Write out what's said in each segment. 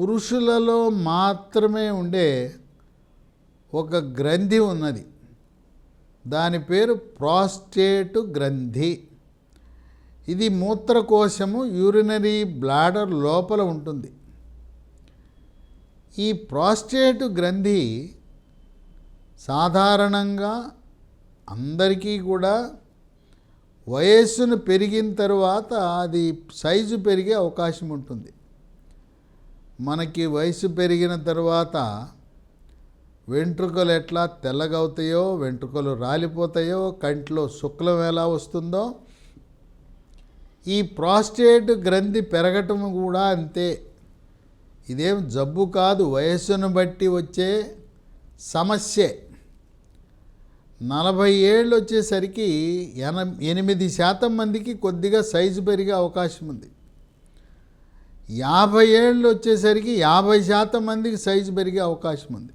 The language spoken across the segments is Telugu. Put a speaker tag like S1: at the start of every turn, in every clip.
S1: పురుషులలో మాత్రమే ఉండే ఒక గ్రంథి ఉన్నది. దాని పేరు ప్రాస్టేటు గ్రంథి. ఇది మూత్రకోశము యూరినరీ బ్లాడర్ లోపల ఉంటుంది. ఈ ప్రాస్టేట్ గ్రంథి సాధారణంగా అందరికీ కూడా వయస్సును పెరిగిన తర్వాత అది సైజు పెరిగే అవకాశం ఉంటుంది. మనకి వయసు పెరిగిన తర్వాత వెంట్రుకలు ఎట్లా తెల్లగవుతాయో వెంట్రుకలు రాలిపోతాయో కంట్లో శుక్లం ఎలా వస్తుందో ఈ ప్రాస్టేట్ గ్రంథి పెరగటం కూడా అంతే. ఇదేం జబ్బు కాదు వయస్సును బట్టి వచ్చే సమస్యే. నలభై ఏళ్ళు వచ్చేసరికి ఎన ఎనిమిది శాతం మందికి కొద్దిగా సైజు పెరిగే అవకాశం ఉంది యాభై ఏళ్ళు వచ్చేసరికి యాభై శాతం మందికి సైజు పెరిగే అవకాశం ఉంది.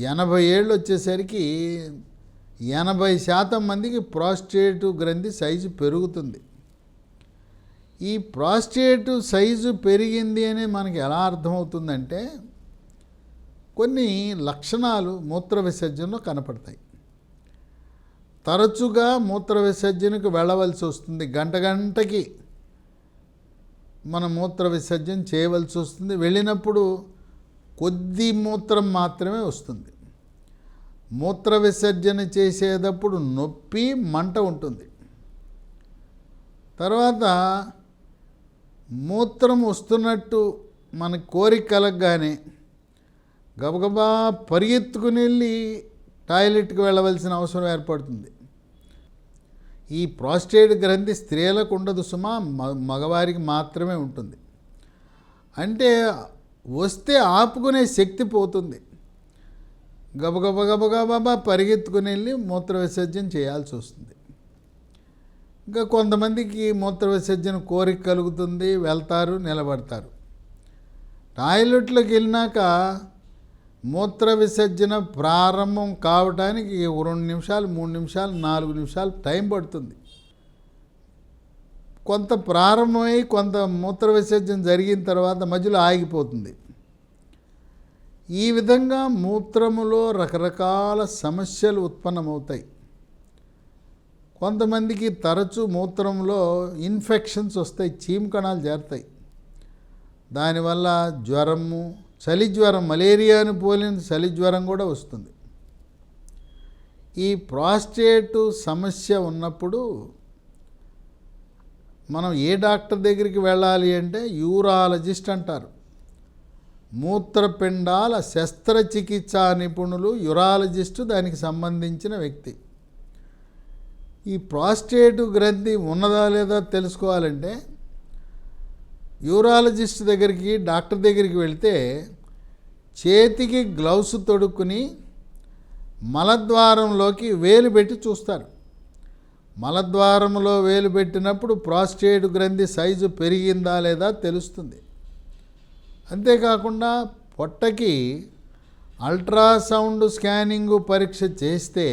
S1: ఎనభై ఏళ్ళు వచ్చేసరికి ఎనభై శాతం మందికి ప్రాస్టేట్ గ్రంథి సైజు పెరుగుతుంది. ఈ ప్రాస్టేట్ సైజు పెరిగింది అని మనకి ఎలా అర్థమవుతుందంటే కొన్ని లక్షణాలు మూత్ర విసర్జనలో కనపడతాయి. తరచుగా మూత్ర విసర్జనకు వెళ్ళవలసి వస్తుంది. గంట గంటకి మనం మూత్ర విసర్జన చేయవలసి వస్తుంది. వెళ్ళినప్పుడు కొద్ది మూత్రం మాత్రమే వస్తుంది. మూత్ర విసర్జన చేసేటప్పుడు నొప్పి మంట ఉంటుంది. తర్వాత మూత్రం వస్తున్నట్టు మన కోరిక కలగగానే గబగబా పరిగెత్తుకుని వెళ్ళి టాయిలెట్కి వెళ్ళవలసిన అవసరం ఏర్పడుతుంది. ఈ ప్రాస్టేట్ గ్రంథి స్త్రీలకు ఉండదు సుమా మ- మగవారికి మాత్రమే ఉంటుంది. అంటే వస్తే ఆపుకునే శక్తి పోతుంది. గబగబ గబగబా పరిగెత్తుకుని వెళ్ళి మూత్ర విసర్జన చేయాల్సి వస్తుంది. ఇంకా కొంతమందికి మూత్ర విసర్జన కోరిక కలుగుతుంది వెళ్తారు నిలబడతారు. టాయిలెట్లోకి వెళ్ళినాక మూత్ర విసర్జన ప్రారంభం కావడానికి రెండు నిమిషాలు మూడు నిమిషాలు నాలుగు నిమిషాలు టైం పడుతుంది. కొంత ప్రారంభమై కొంత మూత్ర విసర్జన జరిగిన తర్వాత మధ్యలో ఆగిపోతుంది. ఈ విధంగా మూత్రములో రకరకాల సమస్యలు ఉత్పన్నమవుతాయి. కొంతమందికి తరచు మూత్రంలో ఇన్ఫెక్షన్స్ వస్తాయి చీమ కణాలు చేరుతాయి. దానివల్ల జ్వరము చలి జ్వరం మలేరియాను పోలిన చలి జ్వరం కూడా వస్తుంది. ఈ ప్రాస్టేట్ సమస్య ఉన్నప్పుడు మనం ఏ డాక్టర్ దగ్గరికి వెళ్ళాలి అంటే యూరాలజిస్ట్ అంటారు. మూత్రపిండాల శస్త్రచికిత్సా నిపుణులు యూరాలజిస్టు దానికి సంబంధించిన వ్యక్తి. ఈ ప్రాస్టేట్ గ్రంథి ఉన్నదా లేదా తెలుసుకోవాలంటే యూరాలజిస్ట్ దగ్గరికి డాక్టర్ దగ్గరికి వెళ్తే చేతికి గ్లౌస్ తొడుక్కుని మలద్వారంలోకి వేలు పెట్టి చూస్తారు. మలద్వారంలో వేలు పెట్టినప్పుడు ప్రాస్టేట్ గ్రంథి సైజు పెరిగిందా లేదా తెలుస్తుంది. అంతేకాకుండా పొట్టకి అల్ట్రాసౌండ్ స్కానింగ్ పరీక్ష చేస్తే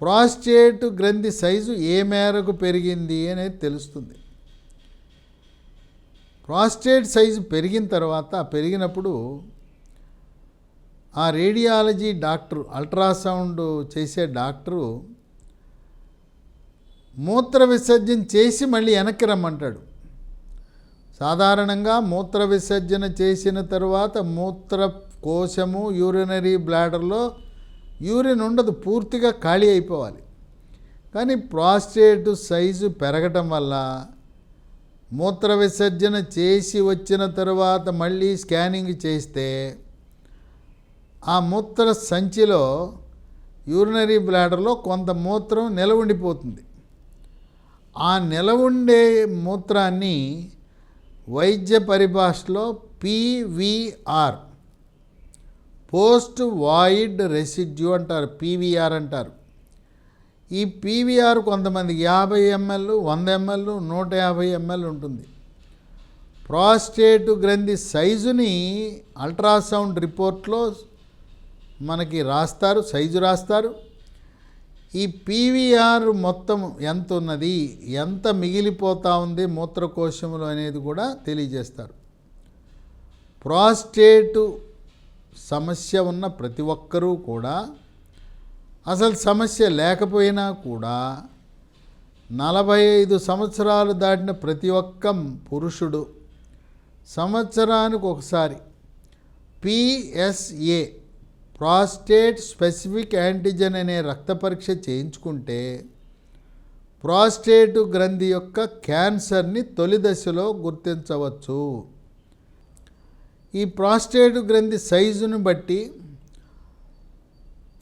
S1: ప్రాస్టేట్ గ్రంథి సైజు ఏ మేరకు పెరిగింది అనేది తెలుస్తుంది. ప్రాస్టేట్ సైజు పెరిగిన తర్వాత పెరిగినప్పుడు ఆ రేడియాలజీ డాక్టర్ అల్ట్రాసౌండ్ చేసే డాక్టరు మూత్ర విసర్జన చేసి మళ్ళీ వెనక్కి రమ్మంటాడు. సాధారణంగా మూత్ర విసర్జన చేసిన తర్వాత మూత్ర కోశము యూరినరీ బ్లాడర్లో యూరిన్ ఉండదు పూర్తిగా ఖాళీ అయిపోవాలి. కానీ ప్రాస్టేట్ సైజు పెరగటం వల్ల మూత్ర విసర్జన చేసి వచ్చిన తర్వాత మళ్ళీ స్కానింగ్ చేస్తే ఆ మూత్ర సంచిలో యూరినరీ బ్లాడర్లో కొంత మూత్రం నిలవ ఉండిపోతుంది ఆ నిలవుండే మూత్రాన్ని వైద్య పరిభాషలో పీవీఆర్ పోస్ట్ వాయిడ్ రెసిడ్యూ అంటారు పీవీఆర్ అంటారు. ఈ పీవీఆర్ కొంతమందికి యాభై ఎంఎల్ వంద ఎంఎల్ నూట యాభై ఎంఎల్ ఉంటుంది. ప్రాస్టేట్ గ్రంథి సైజుని అల్ట్రాసౌండ్ రిపోర్ట్లో మనకి రాస్తారు సైజు రాస్తారు. ఈ పీవీఆర్ మొత్తం ఎంత ఉన్నది ఎంత మిగిలిపోతూ ఉంది మూత్రకోశములు అనేది కూడా తెలియజేస్తారు. ప్రాస్టేటు సమస్య ఉన్న ప్రతి ఒక్కరూ కూడా అసలు సమస్య లేకపోయినా కూడా నలభై ఐదు సంవత్సరాలు దాటిన ప్రతి ఒక్క పురుషుడు సంవత్సరానికి ఒకసారి పిఎస్ఏ ప్రాస్టేట్ స్పెసిఫిక్ యాంటిజెన్ అనే రక్త పరీక్ష చేయించుకుంటే ప్రాస్టేటు గ్రంథి యొక్క క్యాన్సర్ని తొలి దశలో గుర్తించవచ్చు. ఈ ప్రాస్టేటు గ్రంథి సైజును బట్టి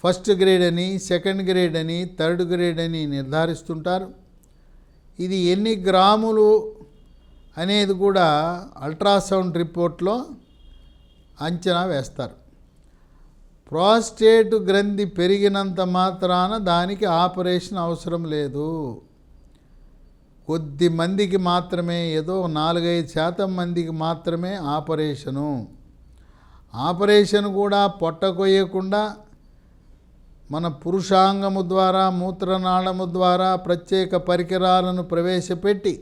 S1: ఫస్ట్ గ్రేడ్ అని సెకండ్ గ్రేడ్ అని థర్డ్ గ్రేడ్ అని నిర్ధారిస్తుంటారు. ఇది ఎన్ని గ్రాములు అనేది కూడా అల్ట్రాసౌండ్ రిపోర్ట్లో అంచనా వేస్తారు. ప్రాస్టేట్ గ్రంథి పెరిగినంత మాత్రాన దానికి ఆపరేషన్ అవసరం లేదు. కొద్ది మందికి మాత్రమే ఏదో నాలుగైదు శాతం మందికి మాత్రమే ఆపరేషను. ఆపరేషన్ కూడా పొట్ట కొయ్యకుండా మన పురుషాంగము ద్వారా మూత్రనాళము ద్వారా ప్రత్యేక పరికరాలను ప్రవేశపెట్టి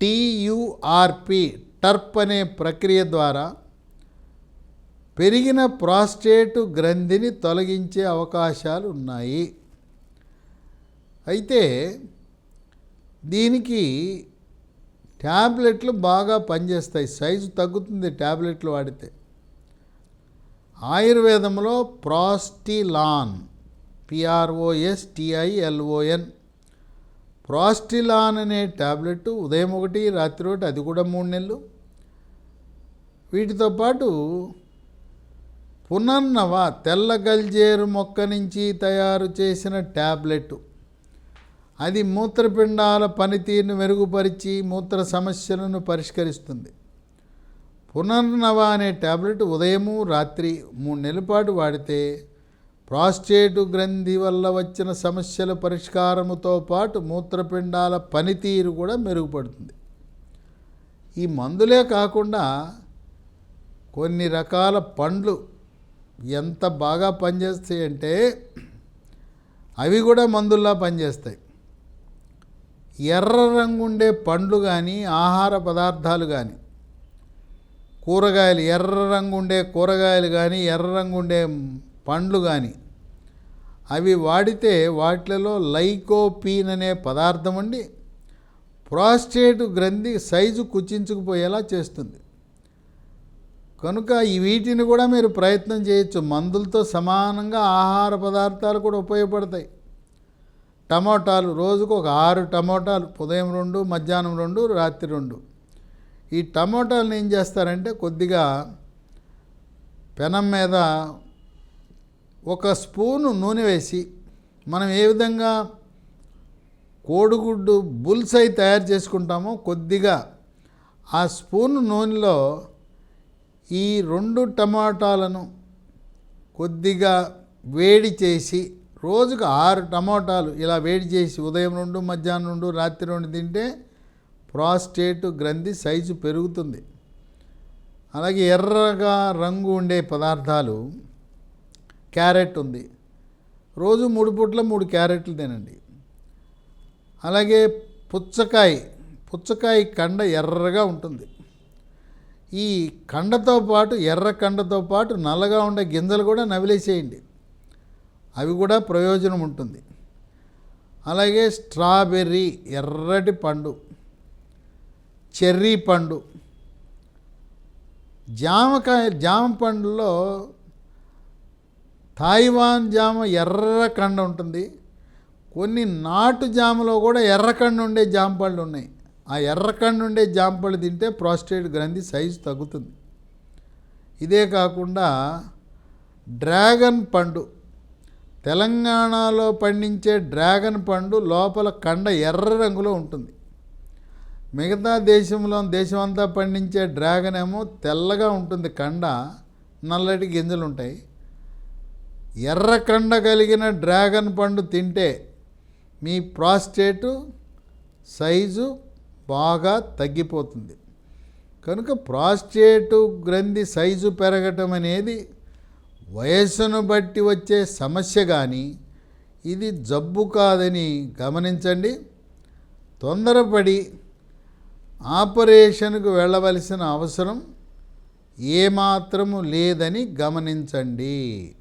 S1: టీయుఆర్పి టర్ప్ అనే ప్రక్రియ ద్వారా పెరిగిన ప్రాస్టేటు గ్రంథిని తొలగించే అవకాశాలు ఉన్నాయి అయితే దీనికి ట్యాబ్లెట్లు బాగా పనిచేస్తాయి. సైజు తగ్గుతుంది ట్యాబ్లెట్లు వాడితే. ఆయుర్వేదంలో ప్రాస్టిలాన్ పిఆర్ఓఎస్టిఐఎల్ఓఎన్ ప్రాస్టిలాన్ అనే ట్యాబ్లెట్ ఉదయం ఒకటి రాత్రి ఒకటి అది కూడా మూడు నెలలు. వీటితో పాటు పునర్నవ తెల్ల గల్జేరు మొక్క నుంచి తయారు చేసిన ట్యాబ్లెట్ అది మూత్రపిండాల పనితీరును మెరుగుపరిచి మూత్ర సమస్యలను పరిష్కరిస్తుంది. పునర్నవ అనే ట్యాబ్లెట్ ఉదయము రాత్రి మూడు నెలల పాటు వాడితే ప్రాస్టేటు గ్రంథి వల్ల వచ్చిన సమస్యల పరిష్కారముతో పాటు మూత్రపిండాల పనితీరు కూడా మెరుగుపడుతుంది. ఈ మందులే కాకుండా కొన్ని రకాల పండ్లు ఎంత బాగా పనిచేస్తాయి అంటే అవి కూడా మందుల్లా పనిచేస్తాయి. ఎర్ర రంగు ఉండే పండ్లు కానీ ఆహార పదార్థాలు కానీ కూరగాయలు ఎర్ర రంగు ఉండే కూరగాయలు కానీ ఎర్ర రంగు ఉండే పండ్లు కానీ అవి వాడితే వాటిలో లైకోపీన్ అనే పదార్థం ఉండి ప్రాస్టేట్ గ్రంథి సైజు కుచించుకుపోయేలా చేస్తుంది. కనుక ఈ వీటిని కూడా మీరు ప్రయత్నం చేయొచ్చు. మందులతో సమానంగా ఆహార పదార్థాలు కూడా ఉపయోగపడతాయి. టమోటాలు రోజుకు ఒక ఆరు టమోటాలు ఉదయం రెండు మధ్యాహ్నం రెండు రాత్రి రెండు. ఈ టమోటాలను ఏం చేస్తారంటే కొద్దిగా పెనం మీద ఒక స్పూను నూనె వేసి మనం ఏ విధంగా కోడిగుడ్డు బుల్సై తయారు చేసుకుంటామో కొద్దిగా ఆ స్పూన్ నూనెలో ఈ రెండు టమాటాలను కొద్దిగా వేడి చేసి రోజుకు ఆరు టమాటాలు ఇలా వేడి చేసి ఉదయం రెండు మధ్యాహ్నం రెండు రాత్రి రెండు తింటే ప్రాస్టేట్ గ్రంథి సైజు పెరుగుతుంది. అలాగే ఎర్రగా రంగు ఉండే పదార్థాలు క్యారెట్ ఉంది. రోజు మూడు పూట్ల మూడు క్యారెట్లు తినండి. అలాగే పుచ్చకాయ పుచ్చకాయ కండ ఎర్రగా ఉంటుంది. ఈ కండతో పాటు ఎర్ర కండతో పాటు నల్లగా ఉండే గింజలు కూడా నవిలేసేయండి. అవి కూడా ప్రయోజనం ఉంటుంది. అలాగే స్ట్రాబెర్రీ ఎర్రటి పండు. చెర్రీ పండు. జామకాయ జామ పండులో తాయివాన్ జామ ఎర్ర కండ ఉంటుంది. కొన్ని నాటు జామలో కూడా ఎర్రకండు ఉండే జామపళ్ళు ఉన్నాయి. ఆ ఎర్రకండు ఉండే జామపళ్ళు తింటే ప్రాస్టేట్ గ్రంథి సైజు తగ్గుతుంది. ఇదే కాకుండా డ్రాగన్ పండు. తెలంగాణలో పండించే డ్రాగన్ పండు లోపల కండ ఎర్ర రంగులో ఉంటుంది. మిగతా దేశంలో దేశం అంతా పండించే డ్రాగన్ ఏమో తెల్లగా ఉంటుంది కండ నల్లటి గింజలు ఉంటాయి. ఎర్ర కండ కలిగిన డ్రాగన్ పండు తింటే మీ ప్రాస్టేటు సైజు బాగా తగ్గిపోతుంది. కనుక ప్రాస్టేటు గ్రంథి సైజు పెరగటం అనేది వయస్సును బట్టి వచ్చే సమస్య కానీ ఇది జబ్బు కాదని గమనించండి. తొందరపడి ఆపరేషన్కు వెళ్ళవలసిన అవసరం ఏమాత్రము లేదని గమనించండి.